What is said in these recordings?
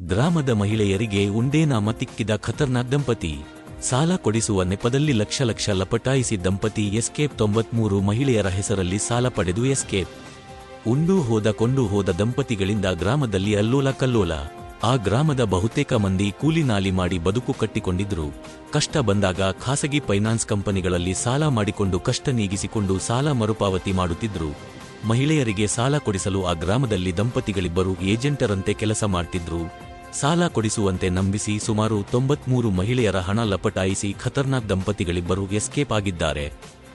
ಗ್ರಾಮದ ಮಹಿಳೆಯರಿಗೆ ಉಂಡೇನಾಮ ತಿಕ್ಕಿದ ಖತರ್ನಾಕ್ ದಂಪತಿ. ಸಾಲ ಕೊಡಿಸುವ ನೆಪದಲ್ಲಿ ಲಕ್ಷ ಲಕ್ಷ ಲಪಟಾಯಿಸಿ ದಂಪತಿ ಎಸ್ಕೇಪ್ ತೊಂಬತ್ಮೂರು ಮಹಿಳೆಯರ ಹೆಸರಲ್ಲಿ ಸಾಲ ಪಡೆದು ಎಸ್ಕೇಪ್. ಉಂಡು ಹೋದ ಕೊಂಡು ಹೋದ ದಂಪತಿಗಳಿಂದ ಗ್ರಾಮದಲ್ಲಿ ಅಲ್ಲೋಲ ಕಲ್ಲೋಲ. ಆ ಗ್ರಾಮದ ಬಹುತೇಕ ಮಂದಿ ಕೂಲಿನಾಲಿ ಮಾಡಿ ಬದುಕು ಕಟ್ಟಿಕೊಂಡಿದ್ರು. ಕಷ್ಟ ಬಂದಾಗ ಖಾಸಗಿ ಫೈನಾನ್ಸ್ ಕಂಪನಿಗಳಲ್ಲಿ ಸಾಲ ಮಾಡಿಕೊಂಡು ಕಷ್ಟ ನೀಗಿಸಿಕೊಂಡು ಸಾಲ ಮರುಪಾವತಿ ಮಾಡುತ್ತಿದ್ರು. ಮಹಿಳೆಯರಿಗೆ ಸಾಲ ಕೊಡಿಸಲು ಆ ಗ್ರಾಮದಲ್ಲಿ ದಂಪತಿಗಳಿಬ್ಬರು ಏಜೆಂಟರಂತೆ ಕೆಲಸ ಮಾಡ್ತಿದ್ರು. ಸಾಲ ಕೊಡಿಸುವಂತೆ ನಂಬಿಸಿ ಸುಮಾರು ತೊಂಬತ್ಮೂರು ಮಹಿಳೆಯರ ಹಣ ಲಪಟಾಯಿಸಿ ಖತರ್ನಾಕ್ ದಂಪತಿಗಳಿಬ್ಬರು ಎಸ್ಕೇಪ್ ಆಗಿದ್ದಾರೆ.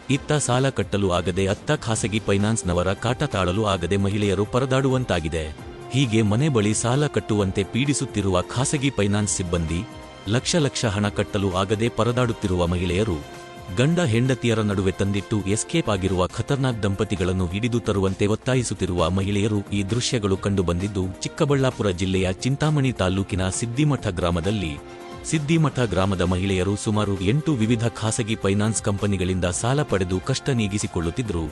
ಇತ್ತ ಸಾಲ ಕಟ್ಟಲು ಆಗದೆ ಅತ್ತ ಖಾಸಗಿ ಫೈನಾನ್ಸ್ನವರ ಕಾಟ ತಾಳಲು ಆಗದೆ ಮಹಿಳೆಯರು ಪರದಾಡುವಂತಾಗಿದೆ. ಹೀಗೆ ಮನೆ ಬಳಿ ಸಾಲ ಕಟ್ಟುವಂತೆ ಪೀಡಿಸುತ್ತಿರುವ ಖಾಸಗಿ ಫೈನಾನ್ಸ್ ಸಿಬ್ಬಂದಿ ಲಕ್ಷ ಲಕ್ಷ ಹಣ ಕಟ್ಟಲು ಆಗದೆ ಪರದಾಡುತ್ತಿರುವ ಮಹಿಳೆಯರು ಗಂಡ ಹೆಂಡತಿಯರ ನಡುವೆ ತಂದಿಟ್ಟು ಎಸ್ಕೇಪ್ ಆಗಿರುವ ಖತರ್ನಾಕ್ ದಂಪತಿಗಳನ್ನು ಹಿಡಿದು ತರುವಂತೆ ಒತ್ತಾಯಿಸುತ್ತಿರುವ ಮಹಿಳೆಯರು ಈ ದೃಶ್ಯಗಳು ಕಂಡುಬಂದಿದ್ದು, ಚಿಕ್ಕಬಳ್ಳಾಪುರ ಜಿಲ್ಲೆಯ ಚಿಂತಾಮಣಿ ತಾಲೂಕಿನ ಸಿದ್ದಿಮಠ ಗ್ರಾಮದಲ್ಲಿ ಸಿದ್ದಿಮಠ ಗ್ರಾಮದ ಮಹಿಳೆಯರು ಸುಮಾರು ಎಂಟು ವಿವಿಧ ಖಾಸಗಿ ಫೈನಾನ್ಸ್ ಕಂಪನಿಗಳಿಂದ ಸಾಲ ಪಡೆದು ಕಷ್ಟ ನೀಗಿಸಿಕೊಳ್ಳುತ್ತಿದ್ದರು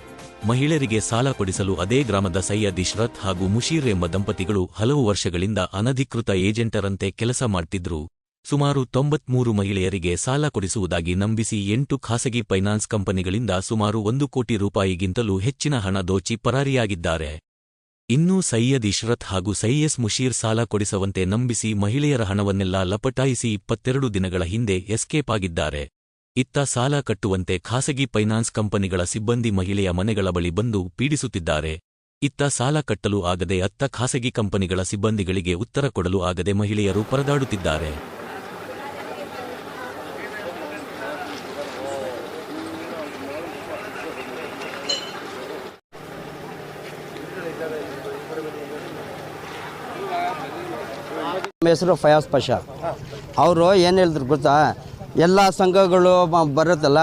ಮಹಿಳೆಯರಿಗೆ ಸಾಲ ಕೊಡಿಸಲು ಅದೇ ಗ್ರಾಮದ ಸೈಯದ್ ಇಶ್ರತ್ ಹಾಗೂ ಮುಷೀರ್ ಎಂಬ ದಂಪತಿಗಳು ಹಲವು ವರ್ಷಗಳಿಂದ ಅನಧಿಕೃತ ಏಜೆಂಟರಂತೆ ಕೆಲಸ ಮಾಡ್ತಿದ್ರು. ಸುಮಾರು ತೊಂಬತ್ಮೂರು ಮಹಿಳೆಯರಿಗೆ ಸಾಲ ಕೊಡಿಸುವುದಾಗಿ ನಂಬಿಸಿ ಎಂಟು ಖಾಸಗಿ ಫೈನಾನ್ಸ್ ಕಂಪನಿಗಳಿಂದ ಸುಮಾರು ಒಂದು ಕೋಟಿ ರೂಪಾಯಿಗಿಂತಲೂ ಹೆಚ್ಚಿನ ಹಣ ದೋಚಿ ಪರಾರಿಯಾಗಿದ್ದಾರೆ. ಇನ್ನೂ ಸೈಯದ್ ಇಶ್ರತ್ ಹಾಗೂ ಸೈಯಸ್ ಮುಷೀರ್ ಸಾಲ ಕೊಡಿಸುವಂತೆ ನಂಬಿಸಿ ಮಹಿಳೆಯರ ಹಣವನ್ನೆಲ್ಲ ಲಪಟಾಯಿಸಿ ಇಪ್ಪತ್ತೆರಡು ದಿನಗಳ ಹಿಂದೆ ಎಸ್ಕೇಪ್ ಆಗಿದ್ದಾರೆ. ಇತ್ತ ಸಾಲ ಕಟ್ಟುವಂತೆ ಖಾಸಗಿ ಫೈನಾನ್ಸ್ ಕಂಪನಿಗಳ ಸಿಬ್ಬಂದಿ ಮಹಿಳೆಯ ಮನೆಗಳ ಬಳಿ ಬಂದು ಪೀಡಿಸುತ್ತಿದ್ದಾರೆ. ಇತ್ತ ಸಾಲ ಕಟ್ಟಲು ಆಗದೆ ಅತ್ತ ಖಾಸಗಿ ಕಂಪನಿಗಳ ಸಿಬ್ಬಂದಿಗಳಿಗೆ ಉತ್ತರ ಕೊಡಲು ಆಗದೆ ಮಹಿಳೆಯರು ಪರದಾಡುತ್ತಿದ್ದಾರೆ. ನಮ್ಮ ಹೆಸರು ಫಯಾಜ್ ಪಶಾ ಅವರು ಏನು ಹೇಳಿದ್ರು ಗೊತ್ತಾ? ಎಲ್ಲ ಸಂಘಗಳು ಬರುತ್ತಲ್ಲ,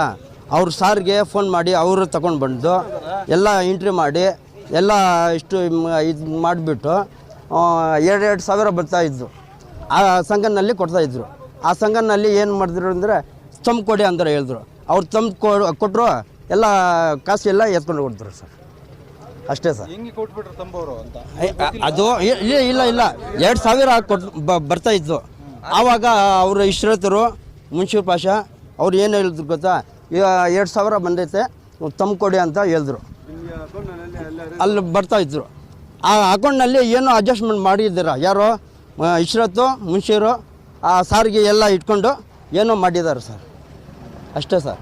ಅವ್ರ ಸಾರ್ಗೆ ಫೋನ್ ಮಾಡಿ ಅವರು ತಗೊಂಡು ಬಂದು ಎಲ್ಲ ಎಂಟ್ರಿ ಮಾಡಿ, ಎಲ್ಲ ಇಷ್ಟು ಇದು ಮಾಡಿಬಿಟ್ಟು ಎರಡೆರಡು ಸಾವಿರ ಬರ್ತಾ ಇದ್ದು ಆ ಸಂಘನಲ್ಲಿ ಕೊಡ್ತಾ ಇದ್ರು. ಆ ಸಂಘನಲ್ಲಿ ಏನು ಮಾಡಿದ್ರು ಅಂದರೆ ತಮ್ ಕೊಡಿ ಅಂತ ಹೇಳಿದ್ರು. ಅವ್ರು ತಂಬ್ ಕೊಟ್ಟರು ಎಲ್ಲ ಕಾಸು ಎಲ್ಲ ಎತ್ಕೊಂಡು ಕೊಡ್ತಾರೆ ಸರ್. ಅಷ್ಟೇ ಸರ್. ಅದು ಇಲ್ಲ ಇಲ್ಲ ಇಲ್ಲ. ಎರಡು ಸಾವಿರ ಕೊಟ್ ಬ- ಬರ್ತಾ ಇತ್ತು. ಆವಾಗ ಅವರು ಇಶ್ರತರು ಮುನ್ಶೀರ್ ಪಾಷ ಅವ್ರು ಏನು ಹೇಳಿದ್ರು ಗೊತ್ತಾ? ಎರಡು ಸಾವಿರ ಬಂದೈತೆ ತಮ್ಮ ಕೊಡಿ ಅಂತ ಹೇಳಿದ್ರು. ಅಲ್ಲಿ ಬರ್ತಾ ಇದ್ರು. ಆ ಅಕೌಂಟ್ನಲ್ಲಿ ಏನೋ ಅಡ್ಜಸ್ಟ್ಮೆಂಟ್ ಮಾಡಿದ್ದೀರ? ಯಾರು ಇಶ್ರತ್ ಇಶ್ರತ್ತು ಮುನ್ಶೀರು ಆ ಸಾರಿಗೆ ಎಲ್ಲ ಇಟ್ಕೊಂಡು ಏನೋ ಮಾಡಿದ್ದಾರೆ ಸರ್. ಅಷ್ಟೇ ಸರ್.